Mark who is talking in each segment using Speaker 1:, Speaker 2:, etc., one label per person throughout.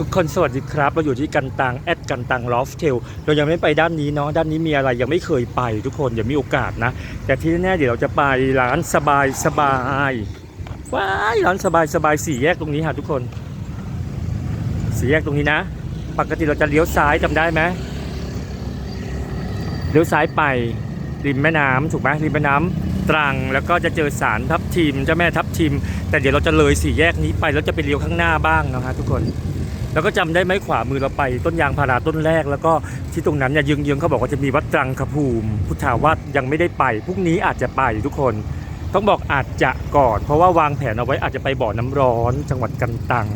Speaker 1: ทุกคนสวัสดีครับเราอยู่ที่กันตังแอดกันตังลอฟเทลเรายังไม่ไปด้านนี้เนาะด้านนี้มีอะไรยังไม่เคยไปทุกคนเดี๋ยวมีโอกาสนะ แต่ที่แน่เดี๋ยวเราจะไปร้านสบายสบายว้ายร้านสบายสบายสี่แยกตรงนี้ค่ะทุกคนสี่แยกตรงนี้นะ ปกติเราจะเลี้ยวซ้ายจำได้ไหมเลี้ยวซ้ายไปริมแม่น้ำถูกไหมริมแม่น้ำตรังแล้วก็จะเจอสารทับทิมเจ้าแม่ทับทิม แต่เดี๋ยวเราจะเลยสี่แยกนี้ไปแล้วจะไปเลี้ยวข้างหน้าบ้างนะฮะทุกคน แล้วก็จำได้ไหมขวามือเราไปต้นยางพาราต้นแรก แล้วก็ที่ตรงนั้นเนี่ยยึงยึงๆเขาบอกว่าจะมีวัดตรังคภูมิ พุทธาวาสยังไม่ได้ไปพรุ่งนี้อาจจะไปทุกคน ต้องบอกอาจจะก่อน เพราะว่าวางแผนเอาไว้อาจจะไปบ่อน้ำร้อน จังหวัดกันตัง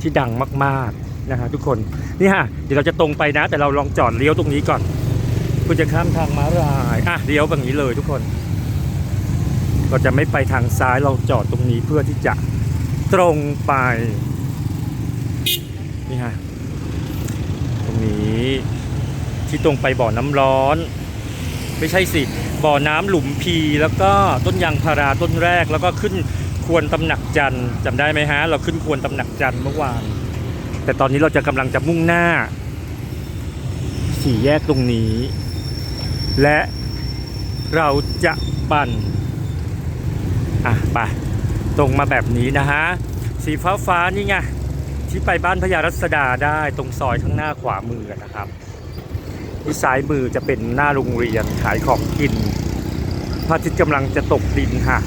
Speaker 1: ที่ดังมากๆนะฮะทุกคนนี่ฮะเดี๋ยวเราจะตรงไปนะ แต่เราลองจอดเลี้ยวตรงนี้ก่อนเพื่อจะข้ามทางม้าลายอะเลี้ยวแบบนี้เลยทุกคนเราจะไม่ไปทางซ้ายเราจอดตรงนี้เพื่อที่จะตรงไป นี่ฮะตรงนี้ที่ตรงไปบ่อน้ำร้อน ไม่ใช่สิ บ่อน้ำหลุมพีแล้วก็ต้นยางพาราต้นแรกแล้วก็ขึ้นควรตำหนักจันทร์จำได้ไหมฮะ เราขึ้นควรตำหนักจันทร์เมื่อวาน แต่ตอนนี้เราจะกำลังจะมุ่งหน้า สี่แยกตรงนี้ และเราจะปั่นอะไปตรงมาแบบนี้นะฮะ สีฟ้าฟ้านี่ไง ที่ไปบ้านพญารัศดาได้ตรงซอยข้างหน้าขวามือนะครับที่ซ้ายมือจะเป็นหน้าโรงเรียนขายของกินพระอาทิตย์กำลังจะตกดินค่ะ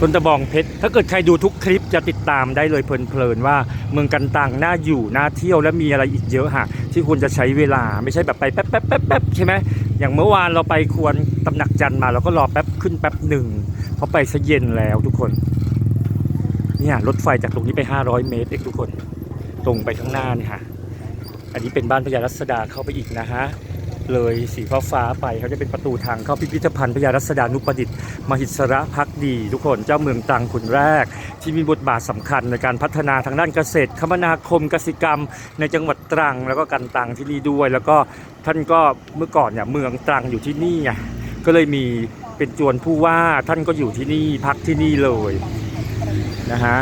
Speaker 1: ต้นตะบองเพชรถ้าเกิดใครดูทุกคลิปจะติดตามได้เลยเพลินๆว่าเมืองกันตังน่าอยู่น่าเที่ยวและมีอะไรอีกเยอะฮะที่ควรจะใช้เวลาไม่ใช่แบบไปแป๊บแป๊บแป๊บแป๊บใช่ไหมอย่างเมื่อวานเราไปควรตำหนักจันทร์มาเราก็รอแป๊บขึ้นแป๊บหนึ่งเพราะไปซะเย็นแล้วทุกคน เนี่ยรถไฟจากตรงนี้ไป 500 เมตรเองทุกคน ตรงไปข้างหน้านี่ยฮะอันนี้เป็นบ้านพญารัศดาเข้าไปอีกนะฮะเลยสีฟ้าฟ้าไปเขาจะเป็นประตูทางเข้าพิพิธภัณฑ์พญารัศดานุประดิษฐ์มหิศระพักดี ทุกคนเจ้าเมืองตรังคนแรก ที่มีบทบาทสำคัญในการพัฒนาทางด้านเกษตร คมนาคมกสิกรรม ในจังหวัดตรังแล้วก็กันตังที่นี่ด้วย แล้วก็ท่านก็เมื่อก่อนเนี่ยเมืองตรังอยู่ที่นี่ไงก็เลยมีเป็นจวนผู้ว่าท่านก็อยู่ที่นี่พักที่นี่เลย นะฮะ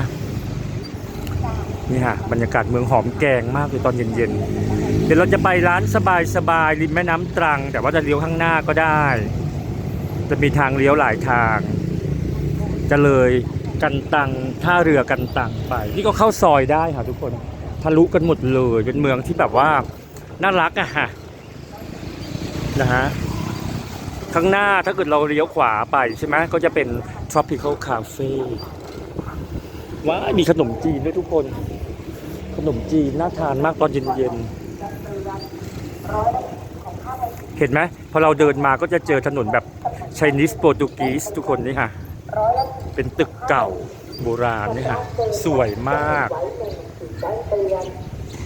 Speaker 1: นี่ฮะบรรยากาศเมืองหอมแกงมากเลยตอนเย็นๆ เดี๋ยวเราจะไปร้านสบายๆริมแม่น้ำตรัง แต่ว่าจะเลี้ยวข้างหน้าก็ได้ จะมีทางเลี้ยวหลายทาง จะเลยกันตังท่าเรือกันตังไป นี่ก็เข้าซอยได้ค่ะทุกคนทะลุกันหมดเลยเป็นเมืองที่แบบว่าน่ารักอะฮะนะฮะข้างหน้าถ้าเกิดเราเลี้ยวขวาไปใช่ไหมก็จะเป็น tropical cafe ว้ามีขนมจีนด้วยทุกคน ขนมจีนน่าทานมากตอนเย็นๆ เห็นไหมพอเราเดินมาก็จะเจอถนนแบบ Chinese Portuguese ทุกคนนี่ค่ะ เป็นตึกเก่าโบราณนี่ค่ะ สวยมาก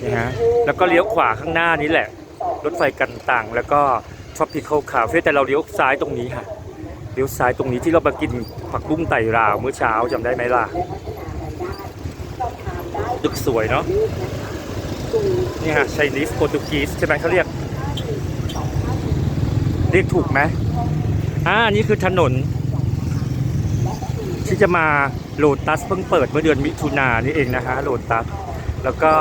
Speaker 1: นี่ฮะแล้วก็เลี้ยวขวาข้างหน้านี้แหละ รถไฟกันตังแล้วก็ Tropical Cafe แต่เราเลี้ยวซ้ายตรงนี้ค่ะ เลี้ยวซ้ายตรงนี้ที่เรามากินผักบุ้งไต่ราวเมื่อเช้าจำได้ไหมล่ะ ตึกสวยเนาะนี่ฮะ Chinese Portuguese ใช่ไหมเขาเรียก เรียกถูกไหมอ่านนี่คือถนน ที่จะมาโลตัสเพิ่งเปิดเมื่อเดือนมิถุนายนนี่เองนะฮะโลตัสแล้วก็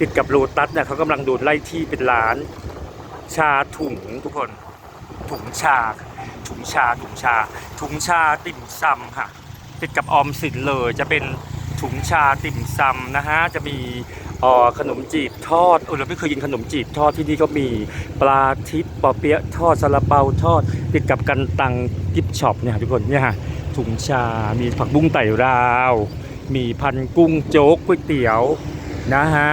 Speaker 1: ติดกับโลตัสเนี่ยเขากำลังโดนไล่ที่เป็นร้าน ชาถุงทุกคน ถุงชา ถุงชาถุงชา ถุงชาติ่มซำค่ะ ติดกับออมสินเลยจะเป็น ถุงชาติ่มซำนะฮะจะมีออขนมจีบทอดเออเราไม่เคยกินขนมจีบทอดที่นี่ก็มีปลาทิพย์ปอเปี๊ยะทอดซาลาเปาทอด ติดกับกันตังกิฟช็อปเนี่ยทุกคนเนี่ยฮะถุงชา มีผักบุ้งไต่ราว มีพันกุ้งโจ๊กก๋วยเตี๋ยวนะฮะ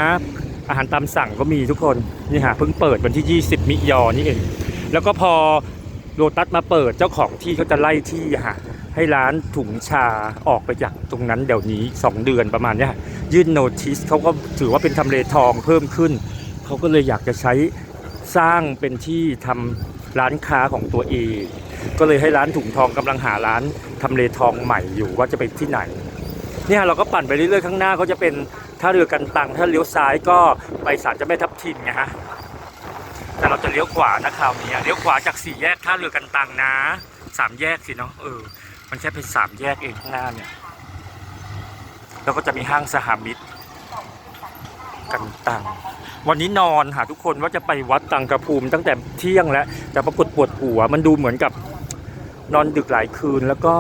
Speaker 1: อาหารตามสั่งก็มีทุกคนนี่ฮะเพิ่งเปิดวันที่ 20 มิยอนี่เอง แล้วก็พอโลตัสมาเปิดเจ้าของที่เขาจะไล่ที่ฮะ ให้ร้านถุงชาออกไปจากตรงนั้นเดี๋ยวนี้ 2 เดือนประมาณเนี้ยยื่นโนติสเขาก็ถือว่าเป็นทำเลทองเพิ่มขึ้น เขาก็เลยอยากจะใช้สร้างเป็นที่ทำร้านค้าของตัวเอง ก็เลยให้ร้านถุงทองกำลังหาร้านทำเลทองใหม่อยู่ว่าจะไปที่ไหนเนี่ยเราก็ปั่นไปเรื่อยๆข้างหน้าก็จะเป็นท่าเรือกันตังถ้าเลี้ยวซ้ายก็ไปศาลเจ้าแม่ทับทิมไงฮะแต่เราจะเลี้ยวขวานะคราวนี้เลี้ยวขวาจากสี่แยกท่าเรือกันตังนะสามแยกสิเนาะเออ มันแค่เป็นสามแยกเองข้างหน้าเนี่ย แล้วก็จะมีห้างสหมิตร กันตังวันนี้นอนหาทุกคนว่าจะไปวัดตังกระภูมิตั้งแต่เที่ยงแล้ว แต่ปรากฏปวดหัว มันดูเหมือนกับนอนดึกหลายคืนแล้วก็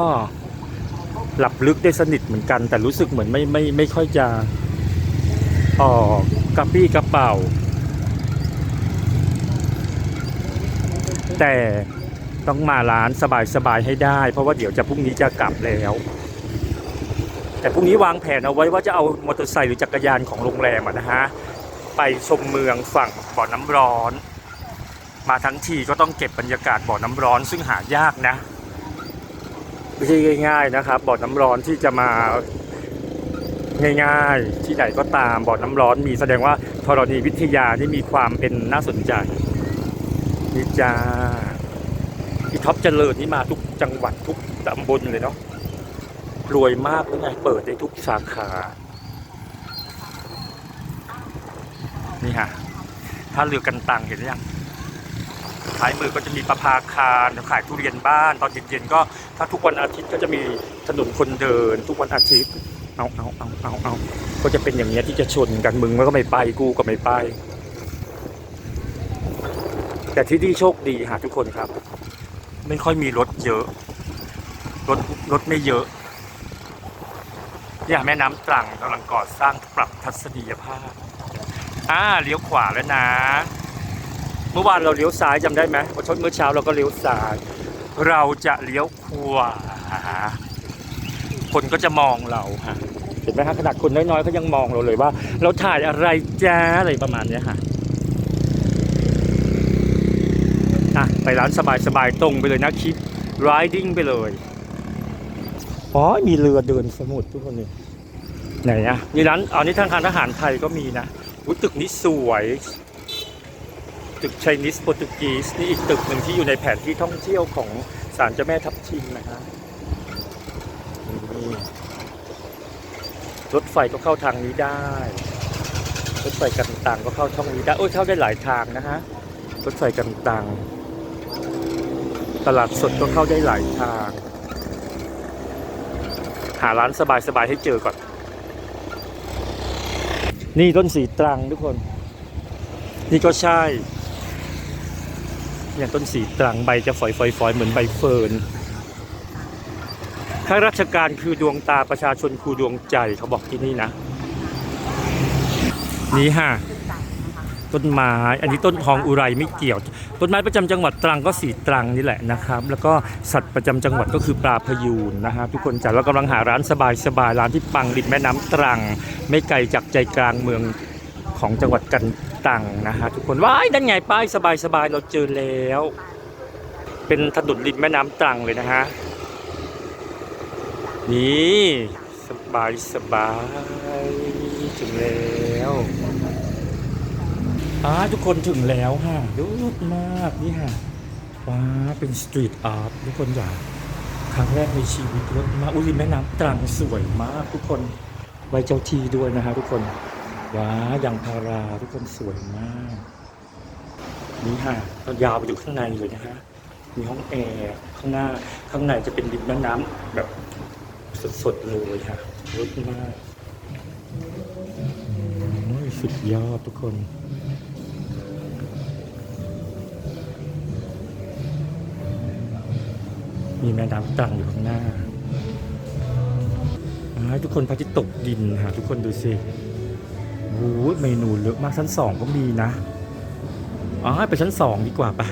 Speaker 1: หลับลึกได้สนิทเหมือนกัน แต่รู้สึกเหมือนไม่ไม่ไม่ค่อยจะออกกระปี้กระเป๋า แต่ ต้องมาร้านสบายๆให้ได้ เพราะว่าเดี๋ยวจะพรุ่งนี้จะกลับแล้ว แต่พรุ่งนี้วางแผนเอาไว้ว่าจะเอามอเตอร์ไซค์หรือจักรยานของโรงแรมนะฮะไปชมเมืองฝั่งบ่อน้ำร้อน มาทั้งทีก็ต้องเก็บบรรยากาศบ่อน้ำร้อน ซึ่งหายากนะไม่ใช่ง่าย ๆนะครับบ่อน้ำร้อนที่จะมาง่ายๆ ที่ไหนก็ตามบ่อน้ำร้อนมีแสดงว่าธรณีวิทยานี่มีความเป็นน่าสนใจนี่จ้า พี่ท็อปเจริญนี่มาทุกจังหวัดทุกตำบลเลยเนาะรวยมากเลยไงเปิดได้ทุกสาขา นี่ฮะท่าเรือกันตังเห็นหรือยังท้ายมือก็จะมีประภาคารขายทุเรียนบ้าน ตอนเย็นๆก็ ถ้าทุกวันอาทิตย์ก็จะมีถนนคนเดิน ทุกวันอาทิตย์เอาเอาเอาเอาเอาก็จะเป็นอย่างเงี้ยที่จะชนกันมึงมันก็ไม่ไปกูก็ไม่ไป แต่ที่นี่โชคดีฮะทุกคนครับ ไม่ค่อยมีรถเยอะ รถรถไม่เยอะเนี่ยแม่น้ำตรังกำลังก่อสร้างปรับทัศนียภาพอ่าเลี้ยวขวาแล้วนะ เมื่อวานเราเลี้ยวซ้ายจำได้ไหมเมื่อชเมื่อเช้าเราก็เลี้ยวซ้าย เราจะเลี้ยวขวาคนก็จะมองเราฮะเห็นไหมฮะขนาดคนน้อยๆเขายังมองเราเลยว่า เราถ่ายอะไรจ้าอะไรประมาณนี้ฮะอะ ไปร้านสบายๆตรงไปเลยนะคลิป riding ไปเลยอ๋อมีเรือเดินสมุทรทุกคนนี่ไหนอะนี่ร้านอ๋อนี่ทางการทหารไทยก็มีนะอุ๊ยตึกนี้สวย ตึกไชนีสโปรตุกีสนี่อีกตึกหนึ่งที่อยู่ในแผนที่ท่องเที่ยวของศาลเจ้าแม่ทับทิมนะฮะรถไฟก็เข้าทางนี้ได้ รถไฟกันตังก็เข้าช่องนี้ได้โอ้ยเข้าได้หลายทางนะฮะรถไฟกันตัง ตลาดสดก็เข้าได้หลายทาง หาร้านสบายๆให้เจอก่อน นี่ต้นสีตรังทุกคน นี่ก็ใช่เนี่ยต้นสีตรังใบจะฝอยๆๆเหมือนใบเฟิร์นข้าราชการคือดวงตาประชาชนคือดวงใจเขาบอกที่นี่นะ นี่ฮะ ต้นไม้ อันนี้ต้นทองอุไรไม่เกี่ยว ต้นไม้ประจำจังหวัดตรังก็สีตรังนี่แหละนะครับ แล้วก็สัตว์ประจำจังหวัดก็คือปลาพยูนนะฮะทุกคนจ๋าเรากำลังหาร้านสบายๆร้านที่ปังริมแม่น้ำตรัง ไม่ไกลจากใจกลางเมืองของจังหวัดกันตังนะฮะทุกคนว้ายนั่นไงป้ายสบายๆเราเจอแล้ว เป็นถนนริมแม่น้ำตรังเลยนะฮะนี่สบายสบายถึงแล้ว อ่าทุกคนถึงแล้วฮะดูมากนี่ฮะว้าเป็นสตรีทอาร์ตทุกคนอยาครั้งแรกในชีวิตรถมาอุ้ยริแม่น้ำตรังสวยมากทุกคนไว้เจ้าที่ด้วยนะฮะทุกคนว้าอย่างพาราทุกคนสวยมากนี่ฮะก็ยาวไปอยู่ข้างในเลยนะฮะมีห้องแอร์ข้างหน้าข้างในจะเป็นริมแม่น้ำแบบสดๆเลยค่ะรถมากสุดยอดทุกคน มีแม่น้ำตังอยู่ข้างหน้าทุกคนพระอาทิตตกดินค่ะทุกคนดูสิโอ้เมนูเยอะมากชั้นสองก็มีนะ อ๋อ ไปชั้นสองดีกว่าปะ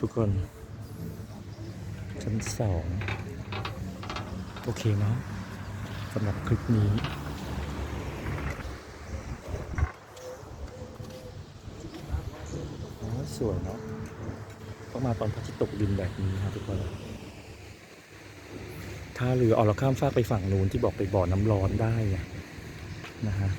Speaker 1: ทุกคน ชั้นสองโอเคเนาะสำหรับคลิปนี้สวยเนาะ มาตอนพระอาทิตย์ตกดินแบบนี้ครับทุกคนถ้าเรือเอาเราข้ามฟากไปฝั่งนู้นที่บอกไปบ่อน้ำร้อนได้นะฮะ